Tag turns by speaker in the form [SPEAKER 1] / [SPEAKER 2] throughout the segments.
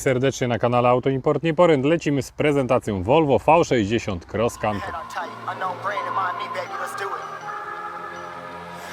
[SPEAKER 1] serdecznie na kanale Auto Import Nieporęd. Lecimy z prezentacją Volvo V60 Cross Country.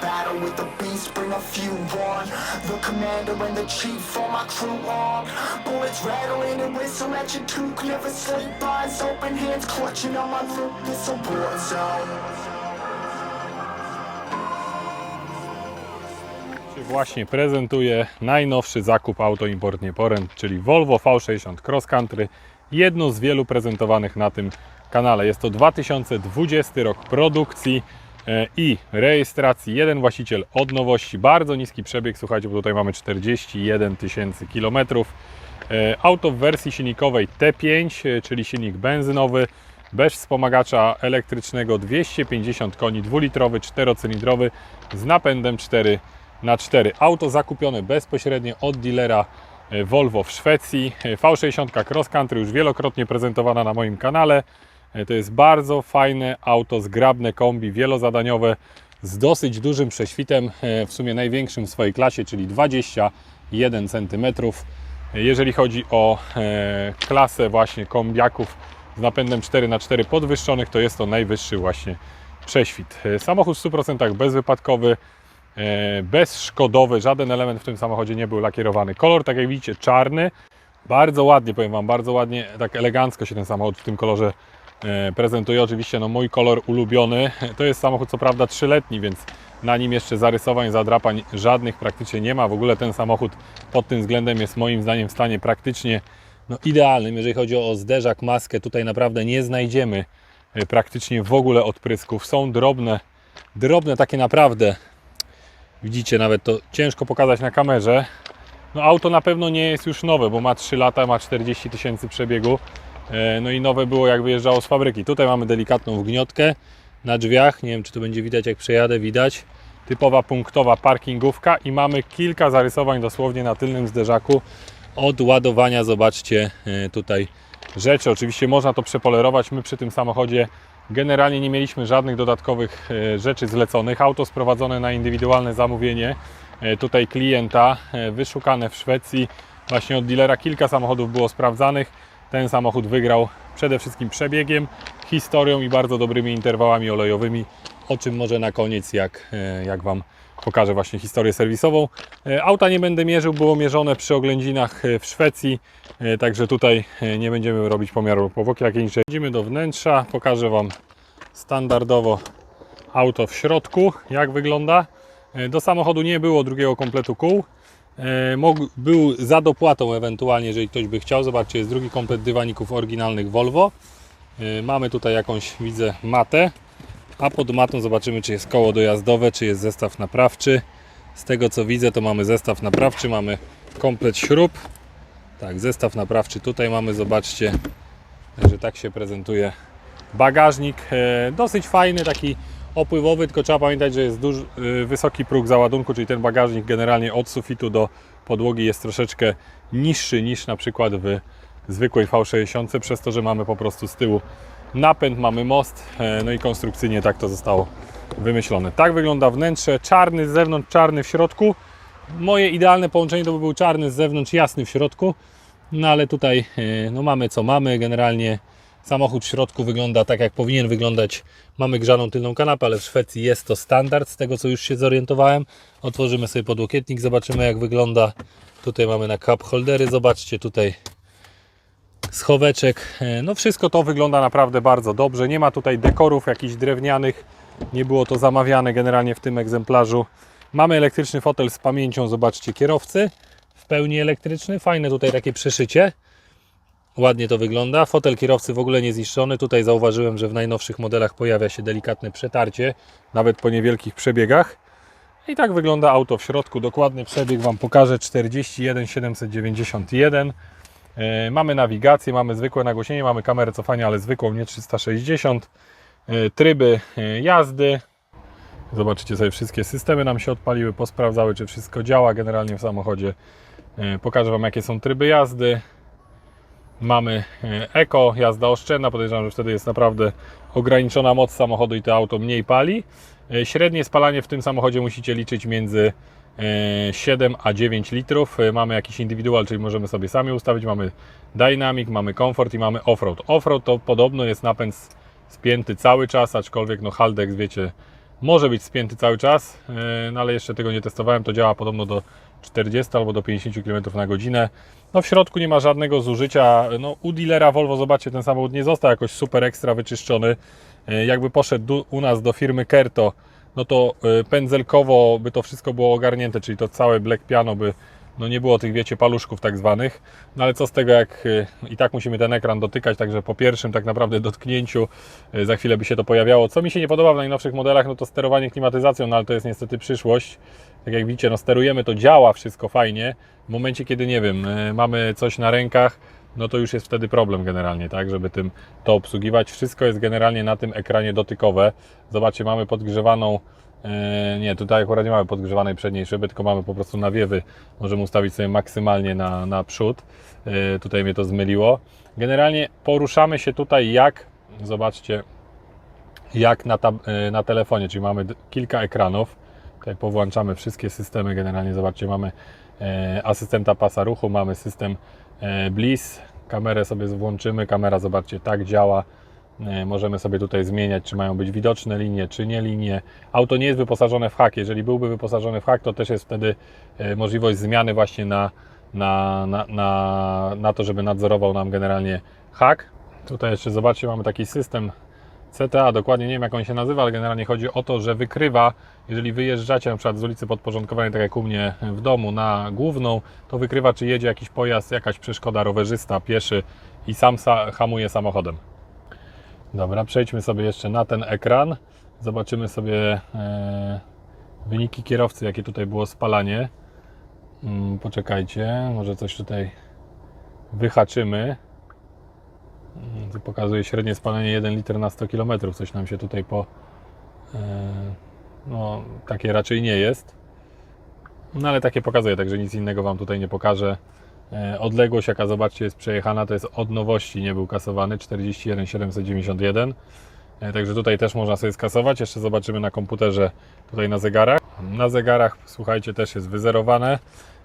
[SPEAKER 2] battle with the beast, bring a few on, the commander and the chief, all my crew on, bullets rattling and whistle at your toque, never sleep, eyes open, hands clutching on my it's a war zone.
[SPEAKER 1] Właśnie prezentuję najnowszy zakup Auto Import Nieporęd, czyli Volvo V60 Cross Country. Jedno z wielu prezentowanych na tym kanale. Jest to 2020 rok produkcji i rejestracji. Jeden właściciel od nowości. Bardzo niski przebieg, słuchajcie, bo tutaj mamy 41 tysięcy kilometrów. E, Auto w wersji silnikowej T5, e, czyli silnik benzynowy, bez wspomagacza elektrycznego 250 koni, dwulitrowy, czterocylindrowy z napędem 4 na 4 Auto zakupione bezpośrednio od dealera e, Volvo w Szwecji. E, V60 Cross Country już wielokrotnie prezentowana na moim kanale. E, To jest bardzo fajne auto, zgrabne kombi, wielozadaniowe z dosyć dużym prześwitem, e, w sumie największym w swojej klasie, czyli 21 cm. Jeżeli chodzi o e, klasę właśnie kombiaków z napędem 4x4 podwyższonych, to jest to najwyższy właśnie prześwit. E, Samochód w 100% bezwypadkowy, e, bezszkodowy, żaden element w tym samochodzie nie był lakierowany. Kolor, tak jak widzicie, czarny. Bardzo ładnie, powiem Wam, bardzo ładnie, tak elegancko się ten samochód w tym kolorze e, prezentuje. Oczywiście no, mój kolor ulubiony. To jest samochód co prawda trzyletni, więc na nim jeszcze zarysowań, zadrapań żadnych praktycznie nie ma. W ogóle ten samochód pod tym względem jest moim zdaniem w stanie praktycznie no, idealnym. Jeżeli chodzi o zderzak, maskę, tutaj naprawdę nie znajdziemy e, praktycznie w ogóle odprysków. Są drobne, drobne takie naprawdę. Widzicie, nawet to ciężko pokazać na kamerze. No auto na pewno nie jest już nowe, bo ma 3 lata, ma 40 tysięcy przebiegu. E, No i nowe było jak wyjeżdżało z fabryki. Tutaj mamy delikatną wgniotkę na drzwiach. Nie wiem czy to będzie widać jak przejadę, widać. Typowa punktowa parkingówka i mamy kilka zarysowań dosłownie na tylnym zderzaku od ładowania. Zobaczcie e, tutaj rzeczy. Oczywiście można to przepolerować. My przy tym samochodzie generalnie nie mieliśmy żadnych dodatkowych e, rzeczy zleconych. Auto sprowadzone na indywidualne zamówienie tutaj klienta, wyszukane w Szwecji. Właśnie od dealera kilka samochodów było sprawdzanych. Ten samochód wygrał przede wszystkim przebiegiem, historią i bardzo dobrymi interwałami olejowymi, o czym może na koniec, jak, e, jak Wam pokażę właśnie historię serwisową. E, Auta nie będę mierzył, było mierzone przy oględzinach e, w Szwecji, także tutaj nie będziemy robić pomiaru powłoki rakietniczej. Idziemy do wnętrza, pokażę Wam standardowo auto w środku, jak wygląda. Do samochodu nie było drugiego kompletu kół. E, Mógł, był za dopłatą ewentualnie, jeżeli ktoś by chciał. Zobaczcie, jest drugi komplet dywaników oryginalnych Volvo. E, Mamy tutaj jakąś, widzę, matę. A pod matą zobaczymy, czy jest koło dojazdowe, czy jest zestaw naprawczy. Z tego co widzę, to mamy zestaw naprawczy, mamy komplet śrub. Tak, zestaw naprawczy tutaj mamy, zobaczcie, że tak się prezentuje bagażnik. E, Dosyć fajny, taki opływowy, tylko trzeba pamiętać, że jest duży, y, wysoki próg załadunku, czyli ten bagażnik generalnie od sufitu do podłogi jest troszeczkę niższy niż na przykład w zwykłej V60, przez to, że mamy po prostu z tyłu napęd, mamy most, e, no i konstrukcyjnie tak to zostało wymyślone. Tak wygląda wnętrze, czarny z zewnątrz, czarny w środku. Moje idealne połączenie to by był czarny z zewnątrz, jasny w środku, no ale tutaj e, no mamy co mamy, generalnie Samochód w środku wygląda tak, jak powinien wyglądać. Mamy grzaną tylną kanapę, ale w Szwecji jest to standard, z tego co już się zorientowałem. Otworzymy sobie podłokietnik, zobaczymy jak wygląda. Tutaj mamy na cup holdery, zobaczcie tutaj schoweczek. E, No wszystko to wygląda naprawdę bardzo dobrze. Nie ma tutaj dekorów jakichś drewnianych. Nie było to zamawiane generalnie w tym egzemplarzu. Mamy elektryczny fotel z pamięcią, zobaczcie, kierowcy. W pełni elektryczny. Fajne tutaj takie przeszycie. Ładnie to wygląda. Fotel kierowcy w ogóle nie zniszczony. Tutaj zauważyłem, że w najnowszych modelach pojawia się delikatne przetarcie, nawet po niewielkich przebiegach. I tak wygląda auto w środku. Dokładny przebieg Wam pokażę. 41 791. E, Mamy nawigację, mamy zwykłe nagłośnienie, mamy kamerę cofania, ale zwykłą, nie 360. E, Tryby e, jazdy. Zobaczycie sobie wszystkie systemy nam się odpaliły, posprawdzały czy wszystko działa generalnie w samochodzie. Pokażę Wam jakie są tryby jazdy. Mamy e, eko, jazda oszczędna, podejrzewam, że wtedy jest naprawdę ograniczona moc samochodu i to auto mniej pali. E, Średnie spalanie w tym samochodzie musicie liczyć między e, 7 a 9 litrów. E, Mamy jakiś indywidual, czyli możemy sobie sami ustawić. Mamy dynamic, mamy komfort i mamy offroad. Offroad to podobno jest napęd spięty cały czas, aczkolwiek no Haldex wiecie, może być spięty cały czas, e, no ale jeszcze tego nie testowałem. To działa podobno do 40 albo do 50 km na godzinę. No w środku nie ma żadnego zużycia. No, u dealera Volvo, zobaczcie, ten samochód nie został jakoś super ekstra wyczyszczony. E, Jakby poszedł u nas do firmy Kerto, no to e, pędzelkowo by to wszystko było ogarnięte, czyli to całe black piano by no nie było tych, wiecie, paluszków tak zwanych. No ale co z tego, jak e, i tak musimy ten ekran dotykać, także po pierwszym tak naprawdę dotknięciu e, za chwilę by się to pojawiało. Co mi się nie podoba w najnowszych modelach, no to sterowanie klimatyzacją, no ale to jest niestety przyszłość. Tak jak widzicie, no sterujemy, to działa wszystko fajnie. W momencie, kiedy, nie wiem, e, mamy coś na rękach, no to już jest wtedy problem generalnie, tak, żeby tym to obsługiwać. Wszystko jest generalnie na tym ekranie dotykowe. Zobaczcie, mamy podgrzewaną Nie, tutaj akurat nie mamy podgrzewanej przedniej szyby, tylko mamy po prostu nawiewy. Możemy ustawić sobie maksymalnie na, na przód. E, Tutaj mnie to zmyliło. Generalnie poruszamy się tutaj jak, zobaczcie, jak na, e, na telefonie, czyli mamy kilka ekranów. Tutaj powłączamy wszystkie systemy. Generalnie zobaczcie, mamy e, asystenta pasa ruchu, mamy system e, Bliss. Kamerę sobie włączymy. Kamera, zobaczcie, tak działa. E, Możemy sobie tutaj zmieniać, czy mają być widoczne linie, czy nie linie. Auto nie jest wyposażone w hak. Jeżeli byłby wyposażony w hak, to też jest wtedy e, możliwość zmiany właśnie na, na, na, na, na to, żeby nadzorował nam generalnie hak. Tutaj jeszcze zobaczcie, mamy taki system CTA, dokładnie nie wiem jak on się nazywa, ale generalnie chodzi o to, że wykrywa, jeżeli wyjeżdżacie na przykład z ulicy podporządkowanej, tak jak u mnie w domu, na główną, to wykrywa, czy jedzie jakiś pojazd, jakaś przeszkoda, rowerzysta, pieszy i sam sa- hamuje samochodem. Dobra, przejdźmy sobie jeszcze na ten ekran. Zobaczymy sobie e, wyniki kierowcy, jakie tutaj było spalanie. Mm, poczekajcie, może coś tutaj wyhaczymy. Mm, Tu pokazuje średnie spalanie 1 liter na 100 km. Coś nam się tutaj po. E, no, takie raczej nie jest. No ale takie pokazuje, także nic innego Wam tutaj nie pokażę. E, Odległość, jaka zobaczcie, jest przejechana, to jest od nowości, nie był kasowany 41 791. E, Także tutaj też można sobie skasować. Jeszcze zobaczymy na komputerze, tutaj na zegarach. Na zegarach, słuchajcie, też jest wyzerowane.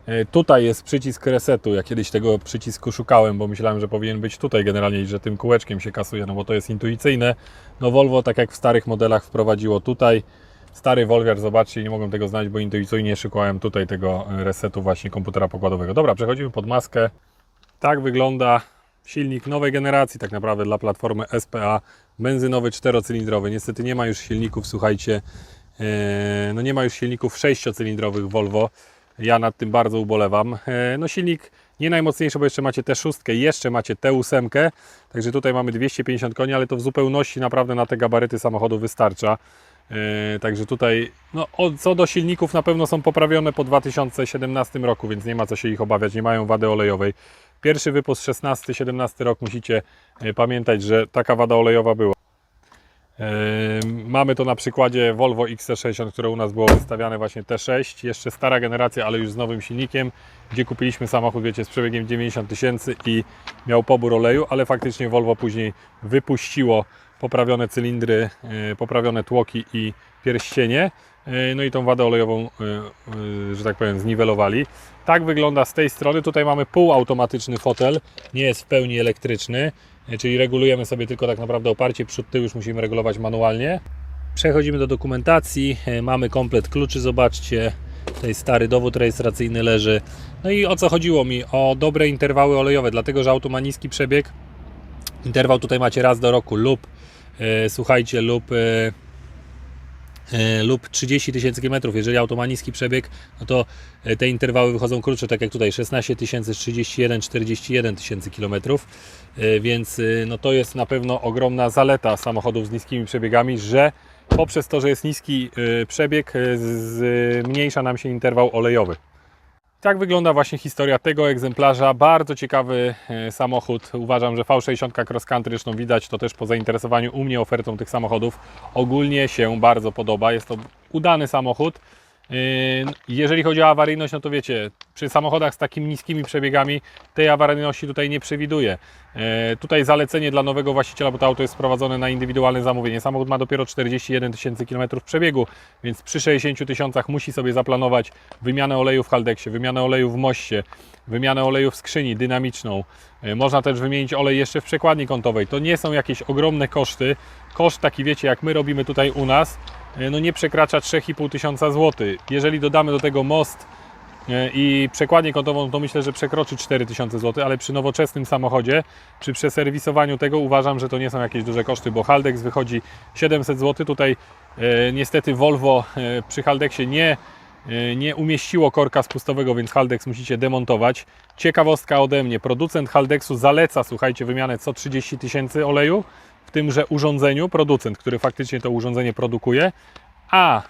[SPEAKER 1] E, Tutaj jest przycisk resetu. Ja kiedyś tego przycisku szukałem, bo myślałem, że powinien być tutaj generalnie że tym kółeczkiem się kasuje, no bo to jest intuicyjne. No Volvo, tak jak w starych modelach, wprowadziło tutaj. Stary Volviar, zobaczcie, nie mogłem tego znaleźć, bo intuicyjnie szukałem tutaj tego e, resetu właśnie komputera pokładowego. Dobra, przechodzimy pod maskę. Tak wygląda silnik nowej generacji, tak naprawdę dla platformy SPA. Benzynowy, czterocylindrowy. Niestety nie ma już silników, słuchajcie, e, no nie ma już silników sześciocylindrowych Volvo. Ja nad tym bardzo ubolewam. E, No silnik nie najmocniejszy, bo jeszcze macie T6, jeszcze macie T8, także tutaj mamy 250 koni, ale to w zupełności naprawdę na te gabaryty samochodu wystarcza. E, Także tutaj, no, co do silników, na pewno są poprawione po 2017 roku, więc nie ma co się ich obawiać, nie mają wady olejowej. Pierwszy wypust 16-17 rok musicie e, pamiętać, że taka wada olejowa była. E, Mamy to na przykładzie Volvo XC60, które u nas było wystawiane właśnie T6, jeszcze stara generacja, ale już z nowym silnikiem, gdzie kupiliśmy samochód, wiecie, z przebiegiem 90 tysięcy i miał pobór oleju, ale faktycznie Volvo później wypuściło poprawione cylindry, e, poprawione tłoki i pierścienie, e, no i tą wadę olejową, e, że tak powiem, zniwelowali. Tak wygląda z tej strony. Tutaj mamy półautomatyczny fotel, nie jest w pełni elektryczny, czyli regulujemy sobie tylko tak naprawdę oparcie, przód tył już musimy regulować manualnie. Przechodzimy do dokumentacji, mamy komplet kluczy, zobaczcie, tutaj stary dowód rejestracyjny leży. No i o co chodziło mi? O dobre interwały olejowe, dlatego że auto ma niski przebieg. Interwał tutaj macie raz do roku lub, słuchajcie, lub e, e, lub 30 tysięcy kilometrów. Jeżeli auto ma niski przebieg, no to e, te interwały wychodzą krótsze, tak jak tutaj 16 tysięcy, 31, 41 tysięcy E, więc e, no to jest na pewno ogromna zaleta samochodów z niskimi przebiegami, że poprzez to, że jest niski e, przebieg, e, zmniejsza nam się interwał olejowy. Tak wygląda właśnie historia tego egzemplarza. Bardzo ciekawy e, samochód. Uważam, że V60 Cross Country, zresztą widać to też po zainteresowaniu u mnie ofertą tych samochodów, ogólnie się bardzo podoba. Jest to udany samochód. Yy, Jeżeli chodzi o awaryjność, no to wiecie, przy samochodach z takimi niskimi przebiegami tej awaryjności tutaj nie przewiduję. Yy, Tutaj zalecenie dla nowego właściciela, bo to auto jest sprowadzone na indywidualne zamówienie. Samochód ma dopiero 41 tysięcy km przebiegu, więc przy 60 tysiącach musi sobie zaplanować wymianę oleju w Haldeksie, wymianę oleju w moście, wymianę oleju w skrzyni dynamiczną. Yy, Można też wymienić olej jeszcze w przekładni kątowej. To nie są jakieś ogromne koszty. Koszt taki, wiecie, jak my robimy tutaj u nas, no nie przekracza 3,5 tysiąca złotych. Jeżeli dodamy do tego most e, i przekładnię kątową, to myślę, że przekroczy 4000 zł, ale przy nowoczesnym samochodzie, przy przeserwisowaniu tego uważam, że to nie są jakieś duże koszty, bo Haldex wychodzi 700 zł. Tutaj e, niestety Volvo e, przy Haldexie nie, e, nie umieściło korka spustowego, więc Haldex musicie demontować. Ciekawostka ode mnie, producent Haldexu zaleca, słuchajcie, wymianę co 30 tysięcy oleju tymże urządzeniu, producent, który faktycznie to urządzenie produkuje, a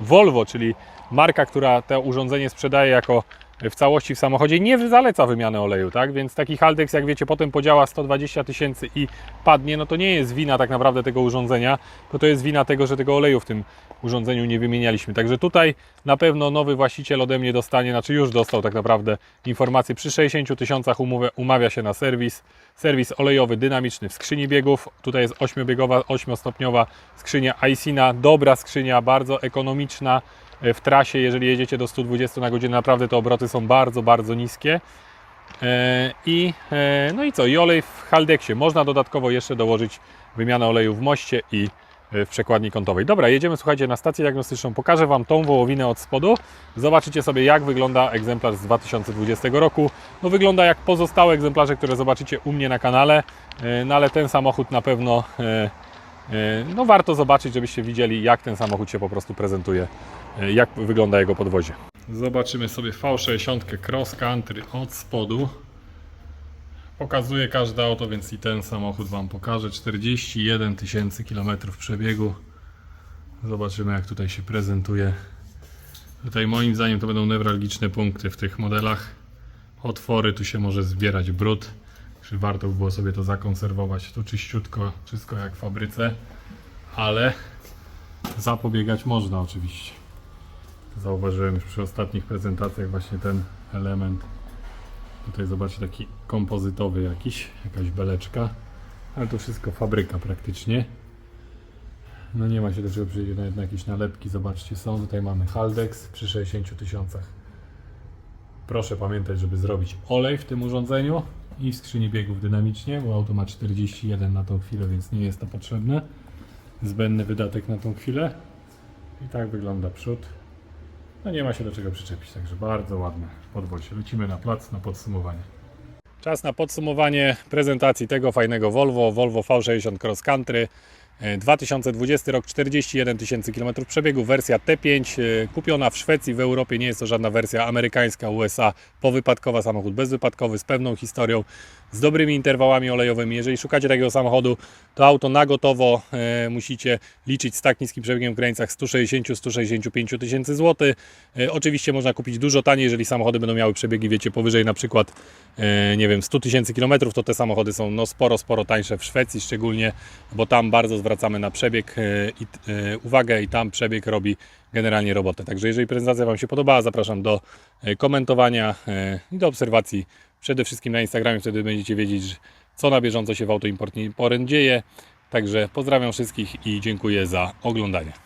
[SPEAKER 1] Volvo, czyli marka, która to urządzenie sprzedaje jako w całości w samochodzie, nie zaleca wymiany oleju, tak? Więc taki Haldex, jak wiecie, potem podziała 120 tysięcy i padnie, no to nie jest wina tak naprawdę tego urządzenia, tylko to jest wina tego, że tego oleju w tym urządzeniu nie wymienialiśmy. Także tutaj na pewno nowy właściciel ode mnie dostanie, znaczy już dostał tak naprawdę informację, przy 60 tysiącach umawia się na serwis, serwis olejowy dynamiczny w skrzyni biegów, tutaj jest 8-biegowa, 8-stopniowa skrzynia Aisina, dobra skrzynia, bardzo ekonomiczna, w trasie, jeżeli jedziecie do 120 na godzinę, naprawdę te obroty są bardzo, bardzo niskie. E, I, e, no i co? I olej w Haldeksie. Można dodatkowo jeszcze dołożyć wymianę oleju w moście i e, w przekładni kątowej. Dobra, jedziemy, słuchajcie, na stację diagnostyczną. Pokażę Wam tą wołowinę od spodu. Zobaczycie sobie, jak wygląda egzemplarz z 2020 roku. No wygląda jak pozostałe egzemplarze, które zobaczycie u mnie na kanale, e, no ale ten samochód na pewno e, e, no warto zobaczyć, żebyście widzieli, jak ten samochód się po prostu prezentuje, e, jak wygląda jego podwozie. Zobaczymy sobie V60 Cross Country od spodu. Pokazuję każde auto, więc i ten samochód Wam pokażę. 41 tysięcy kilometrów przebiegu. Zobaczymy jak tutaj się prezentuje. Tutaj moim zdaniem to będą newralgiczne punkty w tych modelach. Otwory, tu się może zbierać brud. Czy warto by było sobie to zakonserwować tu czyściutko, wszystko jak w fabryce. Ale zapobiegać można oczywiście. Zauważyłem już przy ostatnich prezentacjach właśnie ten element. Tutaj zobaczcie taki kompozytowy jakiś, jakaś beleczka. Ale to wszystko fabryka praktycznie. No nie ma się do czego przyjść, nawet na jakieś nalepki, zobaczcie są. Tutaj mamy Haldex przy 60 tysiącach. Proszę pamiętać, żeby zrobić olej w tym urządzeniu i w skrzyni biegów dynamicznie, bo auto ma 41 na tą chwilę, więc nie jest to potrzebne. Zbędny wydatek na tą chwilę. I tak wygląda przód. No nie ma się do czego przyczepić, także bardzo ładne podwozie. Lecimy na plac na podsumowanie. Czas na podsumowanie prezentacji tego fajnego Volvo, Volvo V60 Cross Country. E, 2020 rok, 41 tysięcy km przebiegu, wersja T5, e, kupiona w Szwecji, w Europie, nie jest to żadna wersja amerykańska, USA, powypadkowa, samochód bezwypadkowy, z pewną historią, z dobrymi interwałami olejowymi. Jeżeli szukacie takiego samochodu, to auto na gotowo e, musicie liczyć z tak niskim przebiegiem w granicach 160-165 tysięcy złotych. E, oczywiście można kupić dużo taniej, jeżeli samochody będą miały przebiegi, wiecie, powyżej na przykład, e, nie wiem, 100 tysięcy kilometrów, to te samochody są no, sporo, sporo tańsze w Szwecji szczególnie, bo tam bardzo zwracamy na przebieg e, i e, uwagę i tam przebieg robi generalnie robotę. Także jeżeli prezentacja Wam się podobała, zapraszam do e, komentowania i do obserwacji przede wszystkim na Instagramie, wtedy będziecie wiedzieć, co na bieżąco się w Autoimport Porent dzieje. Także pozdrawiam wszystkich i dziękuję za oglądanie.